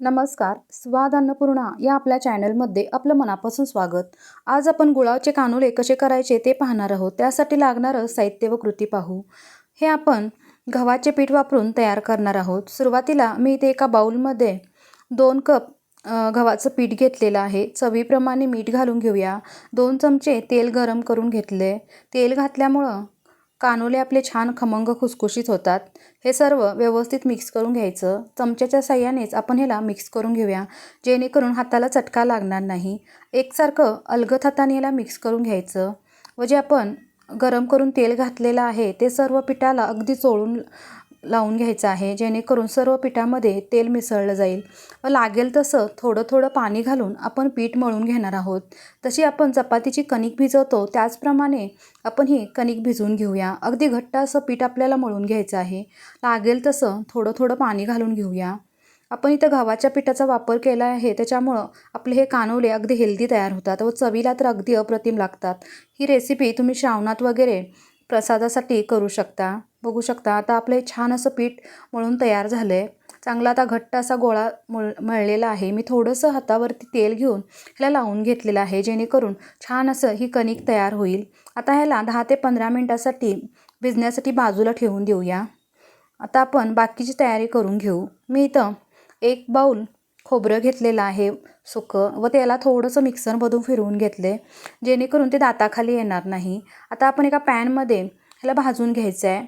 नमस्कार. स्वाद अन्नपूर्णा या आपल्या चॅनलमध्ये आपलं मनापासून स्वागत. आज आपण गुळाचे कानुले कसे करायचे ते पाहणार आहोत. त्यासाठी लागणारं साहित्य व कृती पाहू. हे आपण गव्हाचे पीठ वापरून तयार करणार आहोत. सुरुवातीला मी इथे एका बाऊलमध्ये दोन कप गव्हाचं पीठ घेतलेलं आहे. चवीप्रमाणे मीठ घालून घेऊया. दोन चमचे तेल गरम करून घेतले. तेल घातल्यामुळं कानोले आपले छान खमंग खुसखुशीत होतात. हे सर्व व्यवस्थित मिक्स करून घ्यायचं. चमच्याच्या साह्यानेच आपण ह्याला मिक्स करून घेऊया. जेणेकरून हाताला चटका लागणार नाही. एकसारखं अलगत हाताने याला मिक्स करून घ्यायचं. व जे आपण गरम करून तेल घातलेलं आहे ते सर्व पिठाला अगदी चोळून लावून घ्यायचं आहे जेणेकरून सर्व पिठामध्ये तेल मिसळलं जाईल. व लागेल तसं थोडं थोडं पाणी घालून आपण पीठ मळून घेणार आहोत. तशी आपण चपातीची कणिक भिजवतो त्याचप्रमाणे आपण ही कणिक भिजवून घेऊया. अगदी घट्ट असं पीठ आपल्याला मळून घ्यायचं आहे. लागेल तसं थोडं थोडं पाणी घालून घेऊया. आपण इथं गव्हाच्या पिठाचा वापर केला आहे त्याच्यामुळं आपले हे कानोले अगदी हेल्दी तयार होतात व चवीला तर अगदी अप्रतिम लागतात. ही रेसिपी तुम्ही श्रावणात वगैरे प्रसादासाठी करू शकता. बघू शकता. आता आपलं छान असं पीठ मळून तयार झालं आहे चांगला आता घट्ट असा गोळा मळ मळलेला आहे. मी थोडंसं हातावरती तेल घेऊन ह्याला लावून घेतलेलं आहे जेणेकरून छान असं ही कणिक तयार होईल. आता ह्याला दहा ते पंधरा मिनटासाठी भिजण्यासाठी बाजूला ठेवून देऊया. आता आपण बाकीची तयारी करून घेऊ. मी इथं एक बाऊल खोबरं घेतलेलं आहे सुकं व त्याला थोडंसं मिक्सरमधून फिरवून घेतले जेणेकरून ते दाताखाली येणार नाही. आता आपण एका पॅनमध्ये ह्याला भाजून घ्यायचं आहे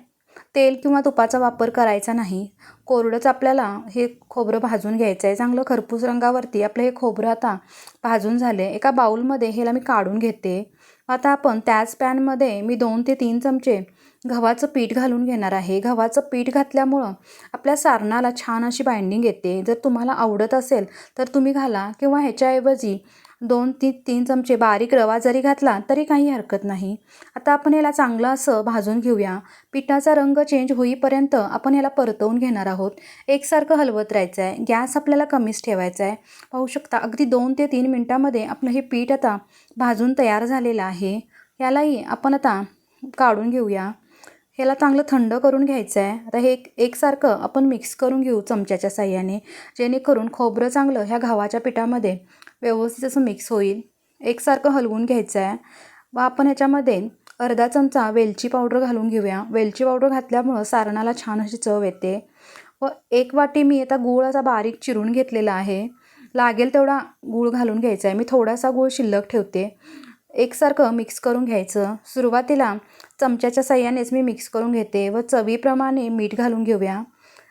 तेल किंवा तुपाचा वापर करायचा नाही. कोरडंच आपल्याला हे खोबरं भाजून घ्यायचं आहे. चांगलं खरपूस रंगावरती आपलं हे खोबरं आता भाजून झाले एका बाऊलमध्ये ह्याला मी काढून घेते. आता आपण त्याच पॅनमध्ये मी दोन ते तीन चमचे गव्हाचं पीठ घालून घेणार आहे. गव्हाचं पीठ घातल्यामुळं आपल्या सारणाला छान अशी बाइंडिंग येते. जर तुम्हाला आवडत असेल तर तुम्ही घाला किंवा ह्याच्याऐवजी दोन ती तीन चमचे बारीक रवा जरी घातला तरी काही हरकत नाही. आता आपण याला चांगलं असं भाजून घेऊया. पिठाचा रंग चेंज होईपर्यंत आपण याला परतवून घेणार आहोत. एकसारखं हलवत राहायचं आहे गॅस आपल्याला कमीच ठेवायचा आहे पाहू शकता अगदी दोन ते तीन मिनटामध्ये आपलं हे पीठ आता भाजून तयार झालेलं आहे. यालाही आपण आता काढून घेऊया. ह्याला चांगलं थंड करून घ्यायचं आहे आता हे एक एकसारखं आपण मिक्स करून घेऊ चमच्याच्या साह्याने. जेणेकरून खोबरं चांगलं ह्या गव्हाच्या पिठामध्ये व्यवस्थित असं मिक्स होईल. एकसारखं हलवून घ्यायचं आहे व आपण ह्याच्यामध्ये अर्धा चमचा वेलची पावडर घालून घेऊया. वेलची पावडर घातल्यामुळं सारणाला छान अशी चव येते. व एक वाटी मी आता गूळ असा बारीक चिरून घेतलेला आहे. लागेल तेवढा गूळ घालून घ्यायचा आहे मी थोडासा गूळ शिल्लक ठेवते. एकसारखं मिक्स करून घ्यायचं. सुरुवातीला चमच्याच्या साह्यानेच मी मिक्स करून घेते व चवीप्रमाणे मीठ घालून घेऊया.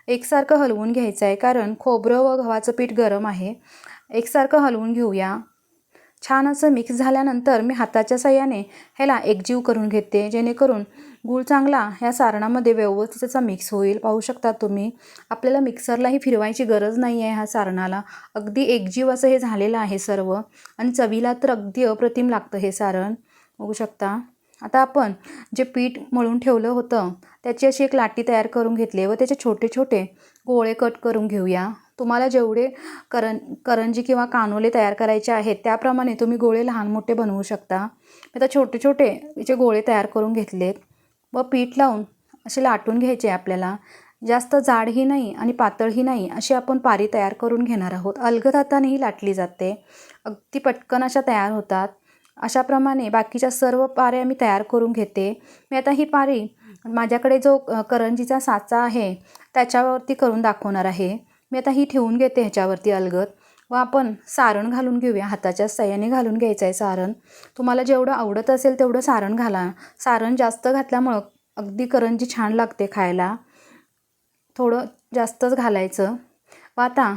एकसारखं हलवून घ्यायचं आहे कारण खोबरं व गव्हाचं पीठ गरम आहे. एकसारखं हलवून घेऊया. छान असं मिक्स झाल्यानंतर मी हाताच्या साह्याने ह्याला एकजीव करून घेते. जेणेकरून गूळ चांगला ह्या सारणामध्ये व्यवस्थित त्याचा मिक्स होईल. पाहू शकता तुम्ही आपल्याला मिक्सरलाही फिरवायची गरज नाही आहे ह्या सारणाला. अगदी एकजीव असं हे झालेलं आहे सर्व. आणि चवीला तर अगदी अप्रतिम लागतं हे सारण. बघू शकता. आता आपण जे पीठ मळून ठेवलं होतं त्याची अशी एक लाटी तयार करून घेतली व त्याचे छोटे छोटे गोळे कट करून घेऊया. तुम्हाला जेवढे करं करंजी किंवा कानोले तयार करायचे आहेत त्याप्रमाणे तुम्ही गोळे लहान मोठे बनवू शकता. मी आता छोटे छोटे याचे गोळे तयार करून घेतलेत. व पीठ लावून असे लाटून घ्यायचे आपल्याला. जास्त जाडही नाही आणि पातळही नाही अशी आपण पारी तयार करून घेणार आहोत. अलगदातानेही लाटली जाते. अगदी पटकन अशा तयार होतात. अशाप्रमाणे बाकीच्या सर्व पाऱ्या मी तयार करून घेते. मी आता ही पारी माझ्याकडे जो करंजीचा साचा आहे त्याच्यावरती करून दाखवणार आहे. मी आता ही ठेवून घेते ह्याच्यावरती अलगद. व आपण सारण घालून घेऊया. हाताच्या साह्याने घालून घ्यायचं आहे सारण. तुम्हाला जेवढं आवडत असेल तेवढं सारण घाला. सारण जास्त घातल्यामुळं अगदी करंजी छान लागते खायला. थोडं जास्तच घालायचं. व आता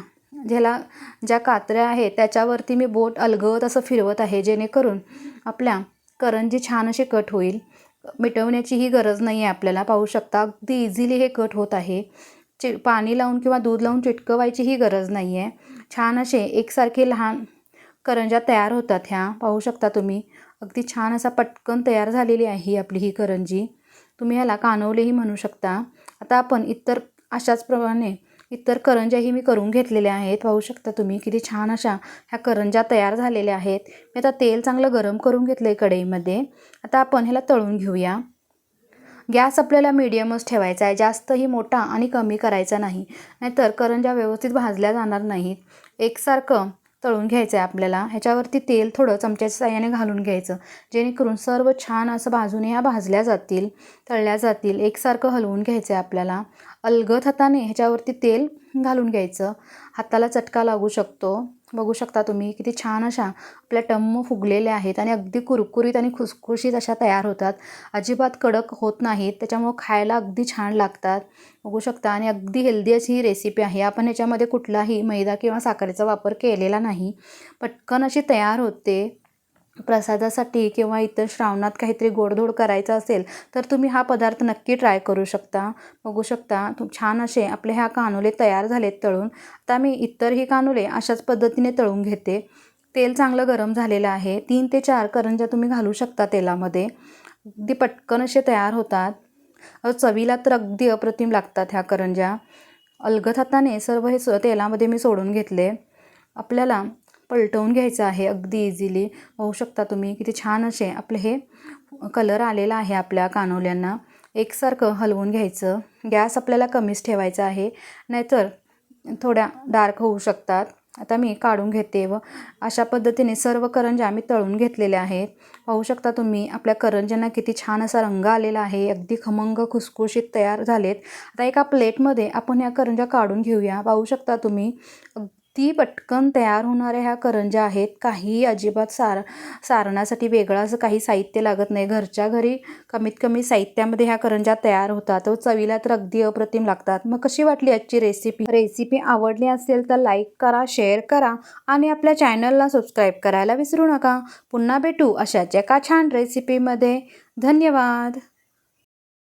ज्याला ज्या कात्र्या आहेत त्याच्यावरती मी बोट अलगत असं फिरवत आहे जेणेकरून आपल्या करंजी छान असे कट होईल. मिटवण्याचीही गरज नाही आहे आपल्याला. पाहू शकता अगदी इझिली हे कट होत आहे. चि पाणी लावून किंवा दूध लावून चिटकवायची ही गरज नाही आहे छान असे एकसारखे लहान करंज्या तयार होतात ह्या. पाहू शकता तुम्ही. अगदी छान असा पटकन तयार झालेली आहे ही आपली ही करंजी. तुम्ही ह्याला कानवलेही म्हणू शकता. आता आपण इतर अशाच प्रमाणे इतर करंज्याही मी करून घेतलेल्या आहेत. पाहू शकता तुम्ही किती छान अशा ह्या करंज्या तयार झालेल्या आहेत. मी आता तेल चांगलं गरम करून घेतलं आहे कढईमध्ये. आता आपण ह्याला तळून घेऊया. गॅस आपल्याला मिडियमच ठेवायचा आहे. जास्तही मोठा आणि कमी करायचा नाही. नाहीतर करंज्या व्यवस्थित भाजल्या जाणार नाहीत. एकसारखं तळून घ्यायचं आहे आपल्याला. ह्याच्यावरती तेल थोडं चमच्याच्या साह्याने घालून घ्यायचं. जेणेकरून सर्व छान असं भाजून ह्या भाजल्या जातील तळल्या जातील. एकसारखं हलवून घ्यायचं आहे आपल्याला. अलगद हाताने ह्याच्यावरती तेल घालून घ्यायचं. हाताला चटका लागू शकतो. बघू शकता तुम्ही किती छान अशा आपल्या टम्म फुगलेल्या आहेत आणि अगदी कुरकुरीत आणि खुसखुशीत अशा तयार होतात. अजिबात कडक होत नाहीत त्याच्यामुळं खायला अगदी छान लागतात. बघू शकता आणि अगदी हेल्दी अशी ही रेसिपी आहे. आपण याच्यामध्ये कुठलाही मैदा किंवा साखरेचा वापर केलेला नाही. पटकन अशी तयार होते. प्रसादासाठी किंवा इतर श्रावणात काहीतरी गोडधोड करायचं असेल तर तुम्ही हा पदार्थ नक्की ट्राय करू शकता. बघू शकता तू छान असे आपले ह्या कानुले तयार झालेत तळून. आता मी इतरही कानुले अशाच पद्धतीने तळून घेते. तेल चांगलं गरम झालेलं आहे. तीन ते चार करंज्या तुम्ही घालू शकता तेलामध्ये. अगदी पटकन असे तयार होतात. चवीला तर अगदी अप्रतिम लागतात ह्या करंज्या. अलगद हाताने सर्व हे स तेलामध्ये मी सोडून घेतले. आपल्याला पलटवून घ्यायचं आहे. अगदी इझिली पाहू शकता तुम्ही किती छान असे आपले हे कलर आलेला आहे आपल्या कानोल्यांना. एकसारखं हलवून घ्यायचं. गॅस आपल्याला कमीच ठेवायचा आहे. नाहीतर थोड्या डार्क होऊ शकतात. आता मी काढून घेते व अशा पद्धतीने सर्व करंज्या मी तळून घेतलेल्या आहेत. पाहू शकता तुम्ही आपल्या करंज्यांना किती छान असा रंग आलेला आहे. अगदी खमंग खुसखुशीत तयार झालेत. आता एका प्लेटमध्ये आपण ह्या करंज्या काढून घेऊया. पाहू शकता तुम्ही ती पटकन तयार होणाऱ्या ह्या करंज्या आहेत. काही अजिबात सार सारण्यासाठी वेगळं असं काही साहित्य लागत नाही. घरच्या घरी कमीत कमी साहित्यामध्ये ह्या करंज्या तयार होतात. व चवीला तर अगदी अप्रतिम लागतात. मग कशी वाटली आजची रेसिपी रेसिपी आवडली असेल तर लाईक करा शेअर करा आणि आपल्या चॅनलला सबस्क्राईब करायला विसरू नका. पुन्हा भेटू अशाच एका छान रेसिपीमध्ये धन्यवाद.